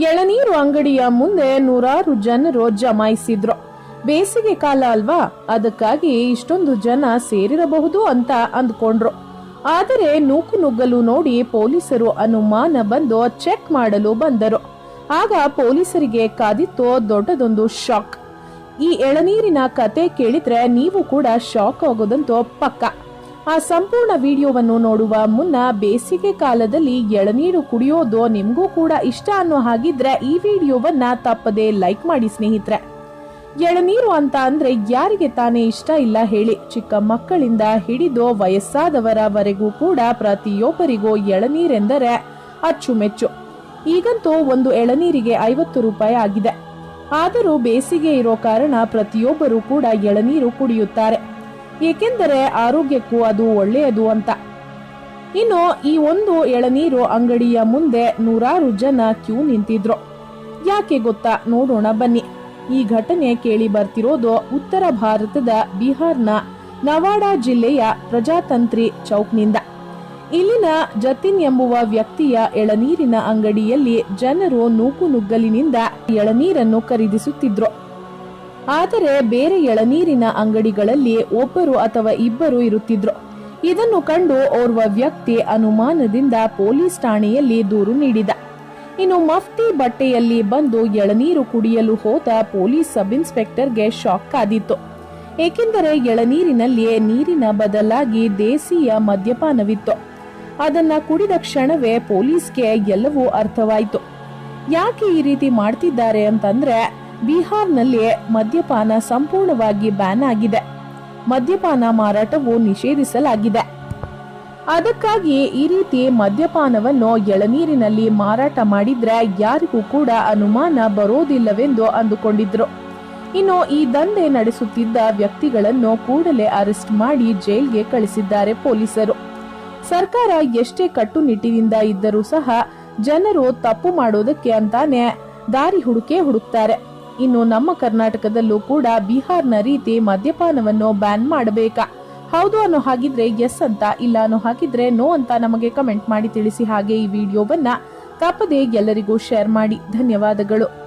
ಎಳನೀರು ಅಂಗಡಿಯ ಮುಂದೆ ನೂರಾರು ಜನರು ಜಮಾಯಿಸಿದ್ರು. ಬೇಸಿಗೆ ಕಾಲ ಅಲ್ವಾ? ಅದಕ್ಕಾಗಿ ಇಷ್ಟೊಂದು ಜನ ಸೇರಿರಬಹುದು ಅಂತ ಅಂದ್ಕೊಂಡ್ರು. ಆದರೆ ನೂಕು ನುಗ್ಗಲು ನೋಡಿ ಪೊಲೀಸರು ಅನುಮಾನ ಬಂದು ಚೆಕ್ ಮಾಡಲು ಬಂದರು. ಆಗ ಪೊಲೀಸರಿಗೆ ಕಾದಿತ್ತು ದೊಡ್ಡದೊಂದು ಶಾಕ್. ಈ ಎಳನೀರಿನ ಕತೆ ಕೇಳಿದ್ರೆ ನೀವು ಕೂಡ ಶಾಕ್ ಆಗೋದಂತೂ ಪಕ್ಕ. ಆ ಸಂಪೂರ್ಣ ವಿಡಿಯೋವನ್ನು ನೋಡುವ ಮುನ್ನ ಬೇಸಿಗೆ ಕಾಲದಲ್ಲಿ ಎಳನೀರು ಕುಡಿಯೋದು ನಿಮಗೂ ಕೂಡ ಇಷ್ಟ ಅನ್ನೋ ಹಾಗಿದ್ರೆ ಈ ವಿಡಿಯೋವನ್ನ ತಪ್ಪದೆ ಲೈಕ್ ಮಾಡಿ ಸ್ನೇಹಿತರೆ. ಎಳನೀರು ಅಂತ ಅಂದ್ರೆ ಯಾರಿಗೆ ತಾನೇ ಇಷ್ಟ ಇಲ್ಲ ಹೇಳಿ ಚಿಕ್ಕ ಮಕ್ಕಳಿಂದ ಹಿಡಿದು ವಯಸ್ಸಾದವರವರೆಗೂ ಕೂಡ ಪ್ರತಿಯೊಬ್ಬರಿಗೂ ಎಳನೀರೆಂದರೆ ಅಚ್ಚುಮೆಚ್ಚು. ಈಗಂತೂ ಒಂದು ಎಳನೀರಿಗೆ ಐವತ್ತು ರೂಪಾಯಿ ಆಗಿದೆ. ಆದರೂ ಬೇಸಿಗೆ ಇರೋ ಕಾರಣ ಪ್ರತಿಯೊಬ್ಬರೂ ಕೂಡ ಎಳನೀರು ಕುಡಿಯುತ್ತಾರೆ. ಏಕೆಂದರೆ ಆರೋಗ್ಯಕ್ಕೂ ಅದು ಒಳ್ಳೆಯದು ಅಂತ. ಇನ್ನು ಈ ಒಂದು ಎಳನೀರು ಅಂಗಡಿಯ ಮುಂದೆ ನೂರಾರು ಜನ ಕ್ಯೂ ನಿಂತಿದ್ರು. ಯಾಕೆ ಗೊತ್ತಾ? ನೋಡೋಣ ಬನ್ನಿ. ಈ ಘಟನೆ ಕೇಳಿ ಬರ್ತಿರೋದು ಉತ್ತರ ಭಾರತದ ಬಿಹಾರ್ನ ನವಾಡಾ ಜಿಲ್ಲೆಯ ಪ್ರಜಾತಂತ್ರಿ ಚೌಕ್ನಿಂದ. ಇಲ್ಲಿನ ಜತಿನ್ ಎಂಬುವ ವ್ಯಕ್ತಿಯ ಎಳನೀರಿನ ಅಂಗಡಿಯಲ್ಲಿ ಜನರು ನೂಕು ನುಗ್ಗಲಿನಿಂದ ಎಳನೀರನ್ನು ಖರೀದಿಸುತ್ತಿದ್ರು. ಆದರೆ ಬೇರೆ ಎಳನೀರಿನ ಅಂಗಡಿಗಳಲ್ಲಿ ಒಬ್ಬರು ಅಥವಾ ಇಬ್ಬರು ಇರುತ್ತಿದ್ರು. ಇದನ್ನು ಕಂಡು ಓರ್ವ ವ್ಯಕ್ತಿ ಅನುಮಾನದಿಂದ ಪೊಲೀಸ್ ಠಾಣೆಯಲ್ಲಿ ದೂರು ನೀಡಿದ. ಇನ್ನು ಮಫ್ತಿ ಬಟ್ಟೆಯಲ್ಲಿ ಬಂದು ಎಳನೀರು ಕುಡಿಯಲು ಹೋದ ಪೊಲೀಸ್ ಸಬ್ ಇನ್ಸ್ಪೆಕ್ಟರ್ಗೆ ಶಾಕ್ ಆದಿತ್ತು. ಏಕೆಂದರೆ ಎಳನೀರಿನಲ್ಲಿ ನೀರಿನ ಬದಲಾಗಿ ದೇಸಿಯ ಮದ್ಯಪಾನವಿತ್ತು. ಅದನ್ನ ಕುಡಿದ ಕ್ಷಣವೇ ಪೊಲೀಸ್ಗೆ ಎಲ್ಲವೂ ಅರ್ಥವಾಯಿತು. ಯಾಕೆ ಈ ರೀತಿ ಮಾಡ್ತಿದ್ದಾರೆ ಅಂತಂದ್ರೆ ಬಿಹಾರ್ನಲ್ಲಿ ಮದ್ಯಪಾನ ಸಂಪೂರ್ಣವಾಗಿ ಬ್ಯಾನ್ ಆಗಿದೆ. ಮದ್ಯಪಾನ ಮಾರಾಟವು ನಿಷೇಧಿಸಲಾಗಿದೆ. ಅದಕ್ಕಾಗಿ ಈ ರೀತಿ ಮದ್ಯಪಾನವನ್ನು ಎಳನೀರಿನಲ್ಲಿ ಮಾರಾಟ ಮಾಡಿದ್ರೆ ಯಾರಿಗೂ ಕೂಡ ಅನುಮಾನ ಬರೋದಿಲ್ಲವೆಂದು ಅಂದುಕೊಂಡಿದ್ರು. ಇನ್ನು ಈ ದಂಧೆ ನಡೆಸುತ್ತಿದ್ದ ವ್ಯಕ್ತಿಗಳನ್ನು ಕೂಡಲೇ ಅರೆಸ್ಟ್ ಮಾಡಿ ಜೈಲ್ಗೆ ಕಳಿಸಿದ್ದಾರೆ ಪೊಲೀಸರು. ಸರ್ಕಾರ ಎಷ್ಟೇ ಕಟ್ಟುನಿಟ್ಟಿನಿಂದ ಇದ್ದರೂ ಸಹ ಜನರು ತಪ್ಪು ಮಾಡೋದಕ್ಕೆ ಅಂತಾನೆ ದಾರಿ ಹುಡುಕೇ ಹುಡುಕ್ತಾರೆ. ಇನ್ನು ನಮ್ಮ ಕರ್ನಾಟಕದಲ್ಲೂ ಕೂಡ ಬಿಹಾರ್ನ ರೀತಿ ಮದ್ಯಪಾನವನ್ನು ಬ್ಯಾನ್ ಮಾಡಬೇಕಾ? ಹೌದು ಅನ್ನೋ ಹಾಗಿದ್ರೆ ಎಸ್ ಅಂತ, ಇಲ್ಲ ಅನ್ನೋ ಹಾಗಿದ್ರೆ ನೋ ಅಂತ ನಮಗೆ ಕಮೆಂಟ್ ಮಾಡಿ ತಿಳಿಸಿ ಹಾಗೆ ಈ ವಿಡಿಯೋವನ್ನ ತಪ್ಪದೆ ಎಲ್ಲರಿಗೂ ಶೇರ್ ಮಾಡಿ. ಧನ್ಯವಾದಗಳು.